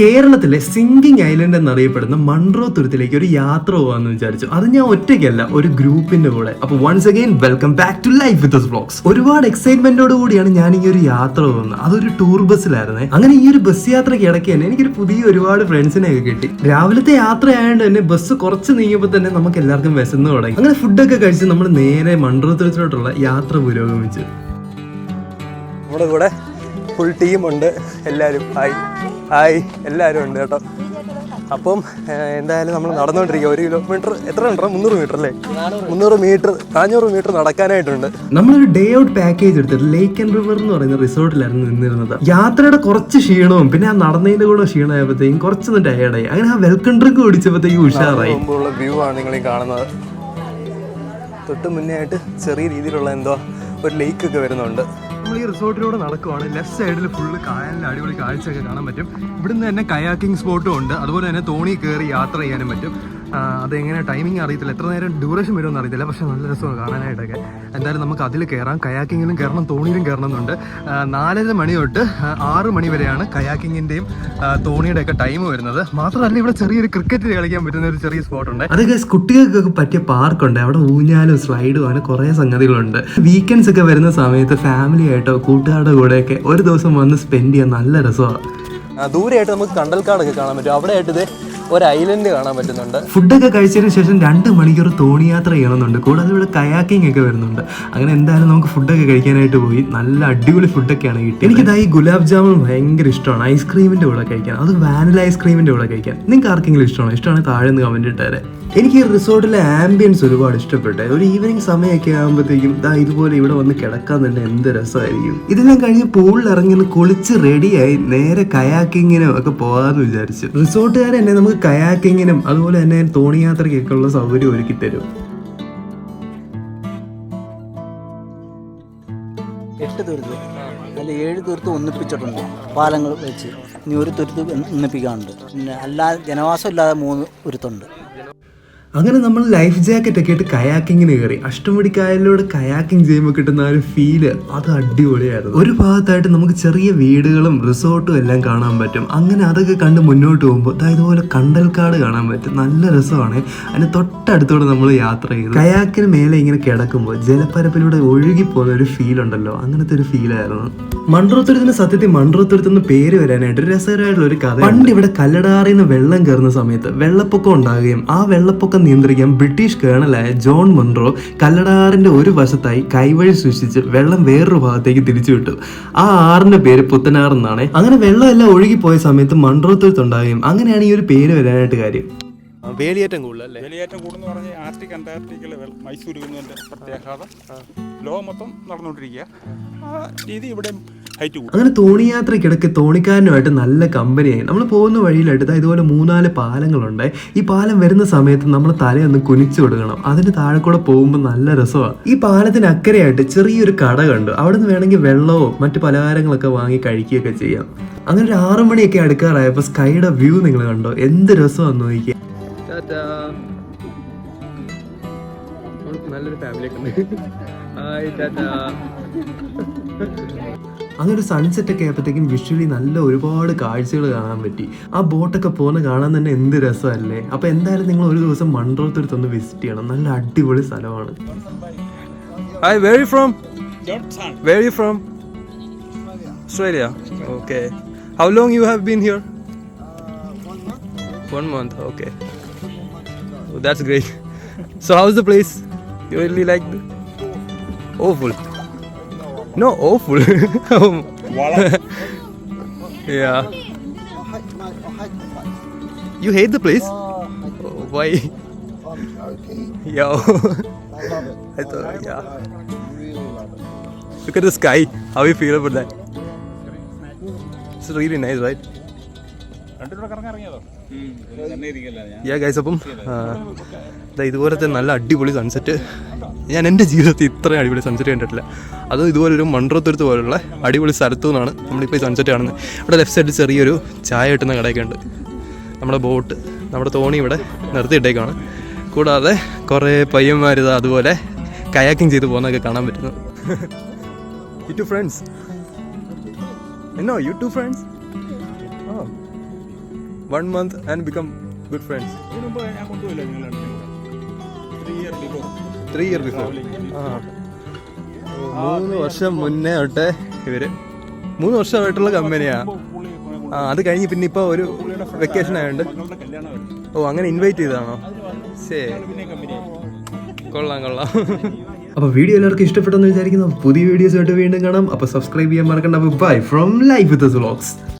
കേരളത്തിലെ sinking island എന്നറിയപ്പെടുന്ന Munroe തുരുത്തിലേക്ക് ഒരു യാത്ര പോകാന്ന് വിചാരിച്ചു. അത് ഞാൻ ഒറ്റയ്ക്കല്ല ഒരു ഗ്രൂപ്പിന്റെ കൂടെ. അപ്പൊ once again welcome back to life with vlogs ഒരുപാട് എക്സൈറ്റ്മെന്റോട് കൂടിയാണ് ഞാൻ ഈ ഒരു യാത്ര പോകുന്നത്. അതൊരു ടൂർ ബസ്സിലായിരുന്നേ. അങ്ങനെ ഈ ഒരു ബസ് യാത്രയ്ക്ക് ഇടയ്ക്ക് തന്നെ എനിക്കൊരു പുതിയ ഒരുപാട് ഫ്രണ്ട്സിനെ ഒക്കെ കിട്ടി. രാവിലത്തെ യാത്ര ആയതുകൊണ്ട് തന്നെ ബസ് കുറച്ച് നീങ്ങിയപ്പോൾ തന്നെ നമുക്ക് എല്ലാവർക്കും വിശന്ന് തുടങ്ങി. അങ്ങനെ ഫുഡൊക്കെ കഴിച്ച് നമ്മൾ നേരെ മൺട്രോ തുരുത്തിലോട്ടുള്ള യാത്ര പുരോഗമിച്ചു. നമ്മുടെ കൂടെ ഫുൾ ടീമുണ്ട് എല്ലാവരും ഹായ് ഹായ് എല്ലാവരും ഉണ്ട് കേട്ടോ. അപ്പം എന്തായാലും നമ്മൾ നടന്നുകൊണ്ടിരിക്കുക. ഒരു കിലോമീറ്റർ എത്ര ഉണ്ട് മുന്നൂറ് മീറ്റർ അല്ലേ? മുന്നൂറ് മീറ്റർ നാനൂറ് മീറ്റർ നടക്കാനായിട്ടുണ്ട്. നമ്മളൊരു ഡേ ഔട്ട് പാക്കേജ് എടുത്തിട്ട് ലേക്ക് ആൻഡ് റിവർ എന്ന് പറയുന്ന റിസോർട്ടിലായിരുന്നു നിന്നിരുന്നത്. യാത്രയുടെ കുറച്ച് ക്ഷീണവും പിന്നെ ആ നടന്നതിന്റെ കൂടെ ക്ഷീണമായപ്പോഴത്തേക്കും കുറച്ചൊന്ന് ടയേർഡായി അങ്ങനെ ആ വെൽക്കം ഡ്രിങ്ക് കുടിച്ചപ്പോഴത്തേക്കും ഉഷാറായി. മുമ്പുള്ള വ്യൂ ആണ് നിങ്ങൾ ഈ കാണുന്നത്. തൊട്ട് മുന്നേ ആയിട്ട് ചെറിയ രീതിയിലുള്ള എന്തോ ഒരു ലേക്ക് ഒക്കെ വരുന്നുണ്ട്. നമ്മൾ ഈ റിസോർട്ടിലൂടെ നടക്കുവാണ്. ലെഫ്റ്റ് സൈഡിൽ ഫുള്ള് കായലിന്റെ അടിപൊളി കാഴ്ചയൊക്കെ കാണാൻ പറ്റും. ഇവിടുന്ന് തന്നെ കയാക്കിംഗ് സ്പോട്ടും ഉണ്ട്. അതുപോലെ തന്നെ തോണി കയറി യാത്ര ചെയ്യാനും പറ്റും. അതെങ്ങനെ ടൈമിംഗ് അറിയത്തില്ല. എത്ര നേരം ഡ്യൂറേഷൻ വരുമെന്ന് അറിയത്തില്ല. പക്ഷെ നല്ല രസമാണ് കാണാനായിട്ടൊക്കെ. എന്തായാലും നമുക്ക് അതിൽ കയറാം കയാക്കിങ്ങിലും കയറണം തോണിയിലും കയറണം എന്നുണ്ട് ആ, നാലര മണി തൊട്ട് ആറ് മണി വരെയാണ് കയാക്കിങ്ങിന്റെയും തോണിയുടെ ഒക്കെ ടൈം വരുന്നത്. മാത്രമല്ല ഇവിടെ ചെറിയൊരു ക്രിക്കറ്റ് കളിക്കാൻ പറ്റുന്ന ഒരു ചെറിയ സ്പോട്ട് ഉണ്ട്. അത് കുട്ടികൾക്കൊക്കെ പറ്റിയ പാർക്കുണ്ട് അവിടെ ഊഞ്ഞാലും സ്ലൈഡും അങ്ങനെ കുറേ സംഗതികളുണ്ട്. വീക്കെൻഡ്സ് ഒക്കെ വരുന്ന സമയത്ത് ഫാമിലി ആയിട്ടോ കൂട്ടുകാരുടെ കൂടെയൊക്കെ ഒരു ദിവസം വന്ന് സ്പെൻഡ് ചെയ്യാൻ നല്ല രസമാണ്. ദൂരെയായിട്ട് നമുക്ക് കണ്ടൽക്കാടൊക്കെ കാണാൻ പറ്റും. അവിടെ ആയിട്ട് ഇത് ഒരു ഐലൻഡ് കാണാൻ പറ്റുന്നുണ്ട്. ഫുഡൊക്കെ കഴിച്ചതിന് ശേഷം രണ്ട് മണിക്കൂർ തോണി യാത്ര ചെയ്യണമെന്നുണ്ട്. കൂടാതെ ഇവിടെ കയാക്കിംഗ് ഒക്കെ വരുന്നുണ്ട്. അങ്ങനെ എന്തായാലും നമുക്ക് ഫുഡൊക്കെ കഴിക്കാനായിട്ട് പോയി. നല്ല അടിപൊളി ഫുഡൊക്കെയാണ് കിട്ടി എനിക്കിതാ ഈ ഗുലാബ് ജാമുൻ ഭയങ്കര ഇഷ്ടമാണ്. ഐസ്ക്രീമിന്റെ കൂടെ കഴിക്കാൻ. അത് വാനില ഐസ്ക്രീമിന്റെ കൂടെ കഴിക്കാൻ. നിങ്ങൾക്ക് ആർക്കെങ്കിലും ഇഷ്ടമാണോ? ഇഷ്ടമാണ് താഴെ നിന്ന് കമന്റ് ഇട്ടേരെ. എനിക്ക് ഈ റിസോർട്ടിലെ ആംബിയൻസ് ഒരുപാട് ഇഷ്ടപ്പെട്ടെ. ഒരു ഈവനിങ് സമയമൊക്കെ ആകുമ്പോഴത്തേക്കും ദാ ഇതുപോലെ ഇവിടെ വന്ന് കിടക്കാൻ തന്നെ എന്ത് രസമായിരിക്കും. ഇതെല്ലാം കഴിഞ്ഞ് പൂളിൽ ഇറങ്ങി കുളിച്ച് റെഡിയായി നേരെ കയാക്കിങ്ങിനും ഒക്കെ പോകാമെന്ന് വിചാരിച്ചു. റിസോർട്ടുകാർ തന്നെ നമുക്ക് കയാക്കിങ്ങിനും അതുപോലെ തന്നെ തോണിയാത്രയ്ക്കൊക്കെ ഉള്ള സൗകര്യം ഒരുക്കി തരും. എട്ട് തുരുത്ത്. അല്ല ഏഴ് തുരുത്ത് ഒന്നിപ്പിച്ചിട്ടുണ്ട്. പാലങ്ങൾ വെച്ച്. ഇനി ഒരു തുരുത്ത് ഒന്നിപ്പിക്കാനുണ്ട്. പിന്നെ അല്ലാതെ ജനവാസം ഇല്ലാതെ മൂന്ന് ഉരുത്തുണ്ട് അങ്ങനെ നമ്മൾ ലൈഫ് ജാക്കറ്റ് ഒക്കെ ആയിട്ട് കയാക്കിങ്ങിന് കയറി. അഷ്ടമുടി കായലിലൂടെ കയാക്കിംഗ് ചെയ്യുമ്പോൾ കിട്ടുന്ന ഒരു ഫീൽ അത് അടിപൊളിയായിരുന്നു. ഒരു ഭാഗത്തായിട്ട് നമുക്ക് ചെറിയ വീടുകളും റിസോർട്ടും എല്ലാം കാണാൻ പറ്റും. അങ്ങനെ അതൊക്കെ കണ്ട് മുന്നോട്ട് പോകുമ്പോൾ ഇതുപോലെ കണ്ടൽക്കാട് കാണാൻ പറ്റും. നല്ല രസമാണ്. അതിന് തൊട്ടടുത്തൂടെ നമ്മൾ യാത്ര ചെയ്തു. കയാക്കിന് മേലെ ഇങ്ങനെ കിടക്കുമ്പോൾ ജലപ്പരപ്പിലൂടെ ഒഴുകി പോകുന്ന ഒരു ഫീൽ ഉണ്ടല്ലോ. അങ്ങനത്തെ ഒരു ഫീലായിരുന്നു മൺറോത്തുരുത്തിന് സത്യത്തിൽ മൺട്രോത്തുരത്തുനിന്ന് പേര് വരാനായിട്ട് ഒരു രസകരമായിട്ടുള്ള ഒരു കഥ പണ്ട് ഇവിടെ കല്ലടാറിന്ന് വെള്ളം കയറുന്ന സമയത്ത് വെള്ളപ്പൊക്കം ഉണ്ടാകുകയും ആ വെള്ളപ്പൊക്കം നിയന്ത്രിക്കാൻ ബ്രിട്ടീഷ് കേണലായ ജോൺ മൺറോ കല്ലടാറിന്റെ ഒരു വശത്തായി കൈവഴി സൃഷ്ടിച്ച് വെള്ളം വേറൊരു ഭാഗത്തേക്ക് തിരിച്ചു വിട്ടു. ആ ആറിന്റെ പേര് പുത്തനാർ എന്നാണ്. അങ്ങനെ വെള്ളമെല്ലാം പോയ സമയത്ത് മൺറോ ഉണ്ടാകുകയും അങ്ങനെയാണ് ഈ ഒരു പേര് വരാനായിട്ട് കാര്യം. വേലിയേറ്റം കൂടുതലല്ലേ വേലിയേറ്റം കൂടുന്നു പറഞ്ഞാൽ ആർട്ടിക് അന്റാർട്ടിക്കിലെ മൈസൂർ പ്രത്യാഘാതം ലോകം മൊത്തം നടന്നുകൊണ്ടിരിക്കുക. ആ രീതി ഇവിടെ ഹൈറ്റ് തോണി അങ്ങനെ തോണിയാത്രയ്ക്കിടയ്ക്ക് തോണിക്കാരനുമായിട്ട് നല്ല കമ്പനിയായി. നമ്മൾ പോകുന്ന വഴിയിലായിട്ട് ദാ ഇതുപോലെ മൂന്നാൽ പാലങ്ങളുണ്ട്. ഈ പാലം വരുന്ന സമയത്ത് നമ്മൾ തലയൊന്ന് കുനിച്ചു കൊടുക്കണം. അതിന് താഴെ കൂടെ പോകുമ്പോൾ നല്ല രസമാണ് ഈ പാലത്തിന് അക്കരയായിട്ട് ചെറിയൊരു കട കണ്ടു. അവിടെ നിന്ന് വേണമെങ്കിൽ വെള്ളമോ മറ്റു പലഹാരങ്ങളൊക്കെ വാങ്ങി കഴിക്കുകയൊക്കെ ചെയ്യാം. അങ്ങനെ ഒരു ആറു മണിയൊക്കെ അടുക്കാറായപ്പോൾ സ്കൈയുടെ വ്യൂ നിങ്ങൾ കണ്ടോ? എന്ത് രസമാണെന്ന് നോക്കിയാൽ നല്ലൊരു ഫാമിലി ഒക്കെ അങ്ങനെ ഒരു സൺസെറ്റ് ഒക്കെ ആയപ്പോഴത്തേക്കും വിഷ്വലി നല്ല ഒരുപാട് കാഴ്ചകൾ കാണാൻ പറ്റി. ആ ബോട്ടൊക്കെ പോകുന്ന കാണാൻ തന്നെ എന്ത് രസമല്ലേ? അപ്പൊ എന്തായാലും നിങ്ങൾ ഒരു ദിവസം മൺട്രോത്തുരത്തൊന്ന് വിസിറ്റ് ചെയ്യണം. നല്ല അടിപൊളി സ്ഥലമാണ്. Hi where from where from Australia okay how long you have been here one month okay that's great so how's the place you really like awful No, awful. yeah. You hate the place? Oh, why? Yo. I thought, yeah. Look at the sky. How you feel about that? It's really nice, right? രണ്ടു ഇറങ്ങിയതോ യാ guys അപ്പം ഇതുപോലത്തെ നല്ല അടിപൊളി sunset ഞാൻ എന്റെ ജീവിതത്തിൽ ഇത്രയും അടിപൊളി സൺസെറ്റ് കണ്ടിട്ടില്ല. അതും ഇതുപോലെ ഒരു മൺട്രോത്തുരുത്ത് പോലുള്ള അടിപൊളി സ്ഥലത്തു നിന്നാണ് നമ്മളിപ്പോൾ ഈ സൺസെറ്റ് കാണുന്നത്. ഇവിടെ ലെഫ്റ്റ് സൈഡിൽ ചെറിയൊരു ചായ കിട്ടുന്ന കടയൊക്കെ ഉണ്ട്. നമ്മുടെ ബോട്ട് നമ്മുടെ തോണി ഇവിടെ നിർത്തിയിട്ടേക്കാണ്. കൂടാതെ കുറേ പയ്യന്മാർ ഇതാ അതുപോലെ കയാക്കിങ് ചെയ്ത് പോകുന്നതൊക്കെ കാണാൻ പറ്റുന്നു. യു ഫ്രണ്ട്സ് എന്നോ you two friends one month and become good friends three year before ആ മൂന്ന് വർഷം മുന്നേ തൊട്ട് ഇവർ. മൂന്ന് വർഷമായിട്ടുള്ള കമ്പനിയാ. ആ അത് കഴിഞ്ഞ് പിന്നെ ഇപ്പൊ ഒരു വെക്കേഷൻ ആയതുകൊണ്ട് ഓ അങ്ങനെ ഇൻവൈറ്റ് ചെയ്താണോ ശേ. കൊള്ളാം കൊള്ളാം. അപ്പൊ വീഡിയോ എല്ലാവർക്കും ഇഷ്ടപ്പെട്ടെന്ന് വിചാരിക്കുന്നു. പുതിയ വീഡിയോസ് ആയിട്ട് വീണ്ടും കാണാം. അപ്പൊ സബ്സ്ക്രൈബ് ചെയ്യാൻ മറക്കണ്ട. Bye from life with vlogs